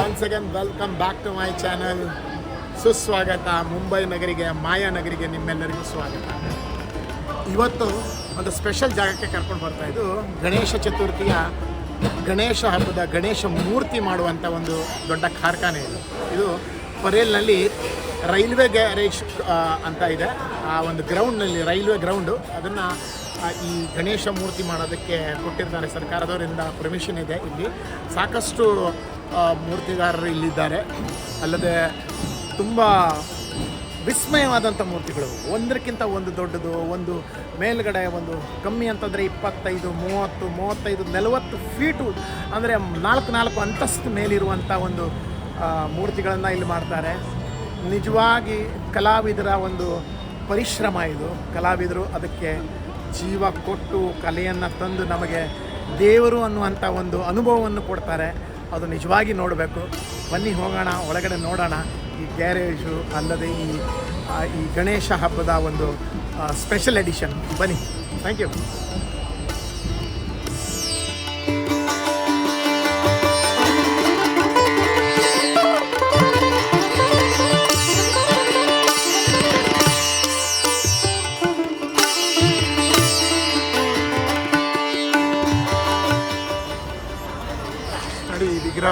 Once again welcome back to my channel ಸುಸ್ವಾಗತ, ಮುಂಬೈ ನಗರಿಗೆ, ಮಾಯಾ ನಗರಿಗೆ ನಿಮ್ಮೆಲ್ಲರಿಗೂ ಸ್ವಾಗತ. ಇವತ್ತು ಒಂದು ಸ್ಪೆಷಲ್ ಜಾಗಕ್ಕೆ ಕರ್ಕೊಂಡು ಬರ್ತಾ ಇದು ಗಣೇಶ ಚತುರ್ಥಿಯ ಗಣೇಶ ಹಬ್ಬದ ಗಣೇಶ ಮೂರ್ತಿ ಮಾಡುವಂಥ ಒಂದು ದೊಡ್ಡ ಕಾರ್ಖಾನೆ ಇದು. ಇದು ಪರೇಲ್ನಲ್ಲಿ ರೈಲ್ವೆ ಗ್ಯಾರೇಜ್ ಅಂತ ಇದೆ. ಆ ಒಂದು ಗ್ರೌಂಡ್ನಲ್ಲಿ ರೈಲ್ವೆ ಗ್ರೌಂಡು ಅದನ್ನು ಈ ಗಣೇಶ ಮೂರ್ತಿ ಮಾಡೋದಕ್ಕೆ ಕೊಟ್ಟಿರ್ತಾರೆ ಸರ್ಕಾರದವರಿಂದ ಪರ್ಮಿಷನ್ ಇದೆ ಇಲ್ಲಿ. ಸಾಕಷ್ಟು ಮೂರ್ತಿಗಾರರು ಇಲ್ಲಿದ್ದಾರೆ. ಅಲ್ಲದೆ ತುಂಬ ವಿಸ್ಮಯವಾದಂಥ ಮೂರ್ತಿಗಳು. ಒಂದಕ್ಕಿಂತ ಒಂದು ದೊಡ್ಡದು, ಒಂದು ಮೇಲುಗಡೆ ಒಂದು ಕಮ್ಮಿ ಅಂತಂದರೆ ಇಪ್ಪತ್ತೈದು, ಮೂವತ್ತು, ಮೂವತ್ತೈದು, ನಲವತ್ತು ಫೀಟು ಅಂದರೆ ನಾಲ್ಕು ನಾಲ್ಕು ಅಂತಸ್ತು ಮೇಲಿರುವಂಥ ಒಂದು ಮೂರ್ತಿಗಳನ್ನು ಇಲ್ಲಿ ಮಾಡ್ತಾರೆ. ನಿಜವಾಗಿ ಕಲಾವಿದರ ಒಂದು ಪರಿಶ್ರಮ ಇದು. ಕಲಾವಿದರು ಅದಕ್ಕೆ ಜೀವ ಕೊಟ್ಟು, ಕಲೆಯನ್ನು ತಂದು ನಮಗೆ ದೇವರು ಅನ್ನುವಂಥ ಒಂದು ಅನುಭವವನ್ನು ಕೊಡ್ತಾರೆ. ಅದು ನಿಜವಾಗಿ ನೋಡಬೇಕು. ಬನ್ನಿ ಹೋಗೋಣ, ಒಳಗಡೆ ನೋಡೋಣ. ಈ ಗ್ಯಾರೇಜು ಅಲ್ಲದೆ ಈ ಈ ಗಣೇಶ ಹಬ್ಬದ ಒಂದು ಸ್ಪೆಷಲ್ ಎಡಿಷನ್ ಬನ್ನಿ. ಥ್ಯಾಂಕ್ ಯು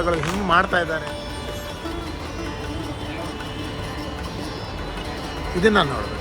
ನೋಡಿ ಹಿಂಗೆ ಮಾಡ್ತಾ ಇದ್ದಾರೆ. ಇದನ್ನ ನೋಡಬೇಕು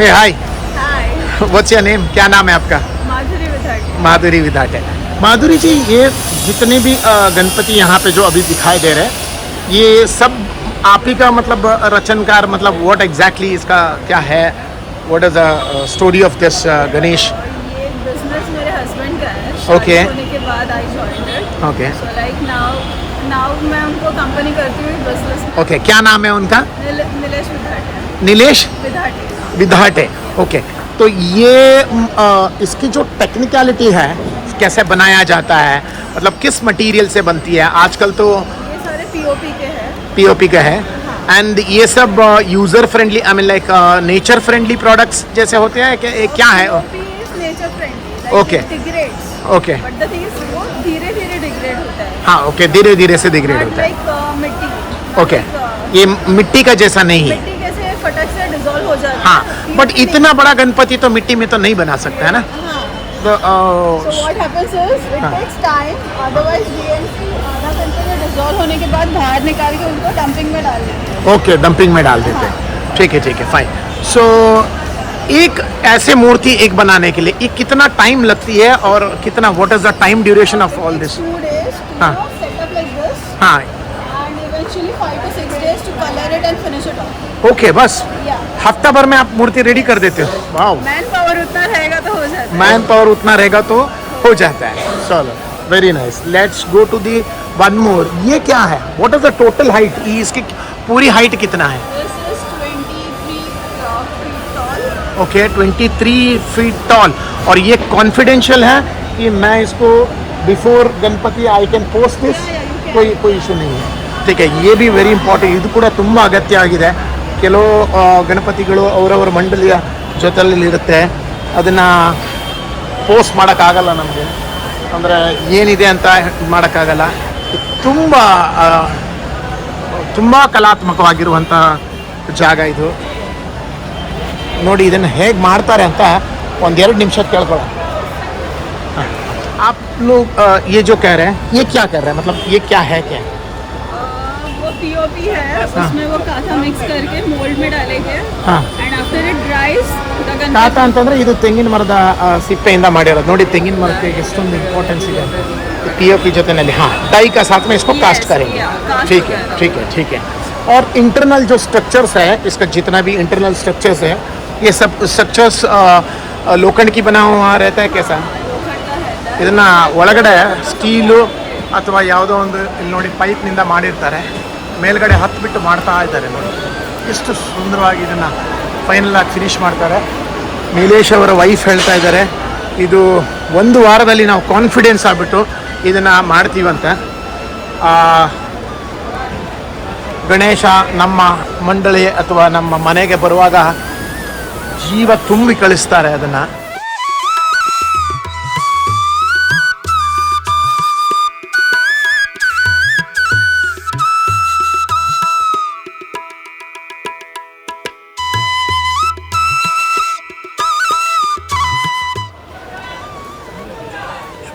hey hi hi what's your name क्या नाम है आपका? माधुरी विधाटी माधुरी विधाटे माधुरी जी ये जितने भी गणपति यहाँ पे जो अभी दिखाई दे रहे हैं ये सब आप ही का मतलब रचनकार मतलब व्हाट एग्जैक्टली exactly इसका क्या है? What is the story of this Ganesh? है। ओके हूँ बिज़नेस ओके क्या नाम है उनका? नीलेश विधाटी विधाटे ओके। तो ये अ, इसकी जो टेक्निकलिटी है कैसे बनाया जाता है मतलब किस मटेरियल से बनती है आजकल तो ये सारे पीओपी के हैं। पीओपी का है। एंड ये सब user friendly I mean like nature friendly products जैसे होते हैं कि ये क्या है? ओके होता है। हाँ ओके धीरे धीरे से डिग्रेड होता है। ओके uh, ये मिट्टी का जैसा नहीं है। हो बट इतना बड़ा गणपति तो मिट्टी में तो नहीं बना सकता है ना हाँ तो uh, So what happens is it हाँ. takes time. Otherwise BNC आधा घंटे में डिजोल्व होने के बाद बाहर निकाल के उनको डंपिंग में डाल देते हैं ओके डंपिंग में डाल देते हैं ठीक है ठीक है फाइन सो एक ऐसे मूर्ति एक बनाने के लिए ये कितना टाइम लगती है और कितना what is the time duration of all this हाँ. हाँ. ओके बस. हफ्ता भर में आप मूर्ति रेडी कर देते हो वाओ मैन पावर उतना रहेगा तो हो जाता है मैन पावर उतना रहेगा तो हो जाता है चलो very nice let's go to the one more ये क्या है what is the total height इसकी पूरी हाइट कितना है This is 23 uh, feet tall. Okay 23 feet tall और ये कॉन्फिडेंशियल है कि मैं इसको before Ganpati I can post this Yeah, yeah, you can. कोई कोई इशू नहीं है ठीक है ये भी ವೆರಿ ಇಂಪಾರ್ಟೆಂಟ್ ಇದು ಕೂಡ ತುಂಬ ಅಗತ್ಯ ಆಗಿದೆ ಕೆಲವು ಆ, ಗಣಪತಿಗಳು ಅವರವರ ಮಂಡಳಿಯ ಜೊತೆಯಲ್ಲಿ ಇರುತ್ತೆ ಅದನ್ನು ಪೋಸ್ಟ್ ಮಾಡೋಕ್ಕಾಗಲ್ಲ ನಮಗೆ ಅಂದರೆ ಏನಿದೆ ಅಂತ ಮಾಡೋಕ್ಕಾಗಲ್ಲ ತುಂಬ ತುಂಬ ಕಲಾತ್ಮಕವಾಗಿರುವಂಥ ಜಾಗ ಇದು ನೋಡಿ ಇದನ್ನು ಹೇಗೆ ಮಾಡ್ತಾರೆ ಅಂತ ಒಂದೆರಡು ನಿಮಿಷ ಕೇಳ್ಕೊಳ್ಳೋಣ हाँ। आप लोग अ, ये जो कह रहे हैं ये क्या कर रहे हैं मतलब ये क्या है क्या Uh, वो पीओपी है हाँ। उसमें वो काथा मिक्स हाँ। करके मोल्ड में डालेंगे। एंड आफ्टर इट ड्राइस ಕಾತ ಅಂತಂದ್ರೆ ಇದು ತೆಂಗಿನ ಮರದ ಆ, ಸಿಪ್ಪೆಯಿಂದ ಮಾಡಿರೋದು. ನೋಡಿ ತೆಂಗಿನ ಮರಕ್ಕೆ ಎಷ್ಟೊಂದು ಇಂಪಾರ್ಟೆನ್ಸ್ ಇದೆ. पी ओ पी जतनली हाँ डाई का साथ में इसको कास्ट करेंगे ठीक है ठीक है ठीक है और इंटरनल जो स्ट्रक्चर्स है इसका जितना भी इंटरनल स्ट्रक्चर्स है ये सब स्ट्रक्चर्स लोखंड की बना हुआ रहता है कैसा? इतना वलगड़ ಸ್ಟೀಲು ಅಥವಾ ಯಾವುದೋ ಒಂದು ಇಲ್ಲಿ ನೋಡಿ ಮೇಲ್ಗಡೆ ಹತ್ಬಿಟ್ಟು ಮಾಡ್ತಾ ಇದ್ದಾರೆ ನೋಡಿ. ಎಷ್ಟು ಸುಂದರವಾಗಿ ಇದನ್ನು ಫೈನಲ್ ಆಗಿ ಫಿನಿಶ್ ಮಾಡ್ತಾರೆ. ನೀಲೇಶ್ ಅವರ ವೈಫ್ ಹೇಳ್ತಾ ಇದ್ದಾರೆ, ಇದು ಒಂದು ವಾರದಲ್ಲಿ ನಾವು ಕಾನ್ಫಿಡೆನ್ಸ್ ಆಗಿಬಿಟ್ಟು ಇದನ್ನು ಮಾಡ್ತೀವಂತೆ. ಗಣೇಶ ನಮ್ಮ ಮಂಡಳಿ ಅಥವಾ ನಮ್ಮ ಮನೆಗೆ ಬರುವಾಗ ಜೀವ ತುಂಬಿ ಕಳಿಸ್ತಾರೆ ಅದನ್ನು.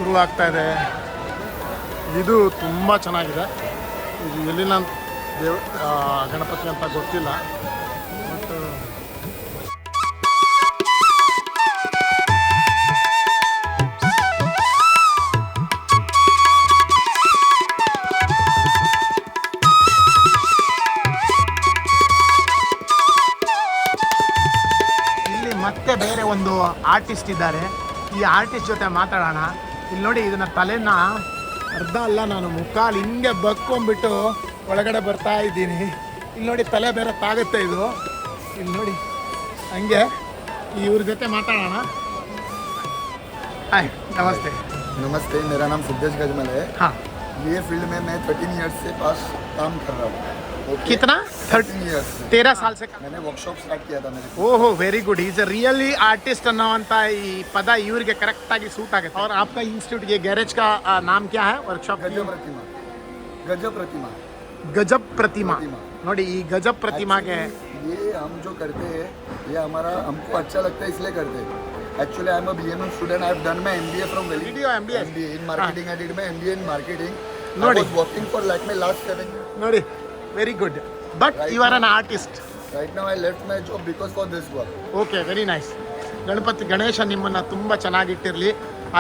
ಶುರು ಆಗ್ತಾ ಇದೆ. ಇದು ತುಂಬ ಚೆನ್ನಾಗಿದೆ. ಇದು ಎಲ್ಲಿನ ದೇವ ಗಣಪತಿ ಅಂತ ಗೊತ್ತಿಲ್ಲ. ಬಟ್ ಇಲ್ಲಿ ಮತ್ತೆ ಬೇರೆ ಒಂದು ಆರ್ಟಿಸ್ಟ್ ಇದ್ದಾರೆ. ಈ ಆರ್ಟಿಸ್ಟ್ ಜೊತೆ ಮಾತಾಡೋಣ. ಇಲ್ಲಿ ನೋಡಿ ಇದನ್ನ ತಲೆನ ಅರ್ಧ ಅಲ್ಲ ನಾನು ಮುಖಾಲ್ ಹಿಂಗೆ ಬಕ್ಕೊಂಬಿಟ್ಟು ಒಳಗಡೆ ಬರ್ತಾ ಇದ್ದೀನಿ ಇಲ್ಲಿ ನೋಡಿ ತಲೆ ಬೇರೆ ತಾಗುತ್ತೆ ಇದು ಇಲ್ಲಿ ನೋಡಿ ಹಂಗೆ ಇವ್ರ ಜೊತೆ ಮಾತಾಡೋಣ ಹಾಯ್ ನಮಸ್ತೆ नमस्ते मेरा नाम सिद्धेश गजमल है ಹಾಂ ये फील्ड में मैं थर्टीन ईयर्स से पास काम कर रहा हूँ कितना? तेरह साल से मैंने वर्कशॉप स्टार्ट किया था मेरे ओहो very good is a really artist अन्नवंता पद यूर के करेक्टा की सूट आगे और आपका इंस्टीट्यूट ये गैरेज का नाम क्या है? वर्कशॉप गजब प्रतिमा गजब प्रतिमा गजब प्रतिमा नोड़ी गजब प्रतिमा के ये हम जो करते हैं ये हमारा हमको अच्छा लगता है इसलिए करते हैं। Actually, I'm a BMM student. I've done my MBA from Delhi. Did you MBA? MBA in marketing. Ah. I did my MBA in marketing. No I was working for like my last seven years. No very good but you you an artist artist. Right now I left my job because for this work. Okay, very Ganapati Ganesha ನಿಮ್ಮನ್ನು ತುಂಬ ಚೆನ್ನಾಗಿಟ್ಟಿರಲಿ.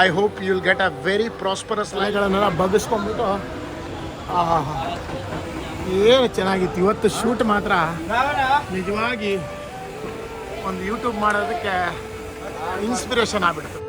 I hope you will get a very prosperous ಲೈಫ್ಗಳನ್ನೆಲ್ಲ ಬಗ್ಗಿಸ್ಕೊಂಡ್ಬಿಟ್ಟು ಏನು ಚೆನ್ನಾಗಿತ್ತು? ಇವತ್ತು shoot ಮಾತ್ರ. ನಿಜವಾಗಿ ಒಂದು YouTube ಮಾಡೋದಕ್ಕೆ ಇನ್ಸ್ಪಿರೇಷನ್ ಆಗ್ಬಿಡ್ತು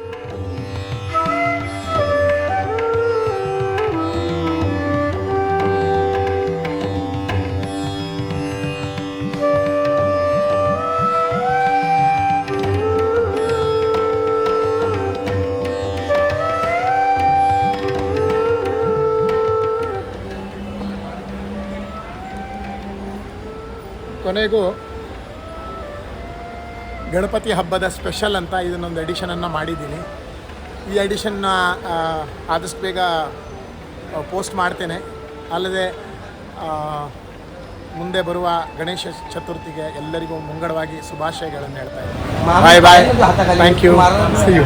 ಕೊನೆಗೂ ಗಣಪತಿ ಹಬ್ಬದ ಸ್ಪೆಷಲ್ ಅಂತ ಇದನ್ನೊಂದು ಎಡಿಷನನ್ನು ಮಾಡಿದ್ದೀನಿ. ಈ ಎಡಿಷನ್ನ ಆದಷ್ಟು ಬೇಗ ಪೋಸ್ಟ್ ಮಾಡ್ತೇನೆ. ಅಲ್ಲದೆ ಮುಂದೆ ಬರುವ ಗಣೇಶ ಚತುರ್ಥಿಗೆ ಎಲ್ಲರಿಗೂ ಮುಂಗಡವಾಗಿ ಶುಭಾಶಯಗಳನ್ನು ಹೇಳ್ತಾ ಇದ್ದೀನಿ. Bye bye thank you see you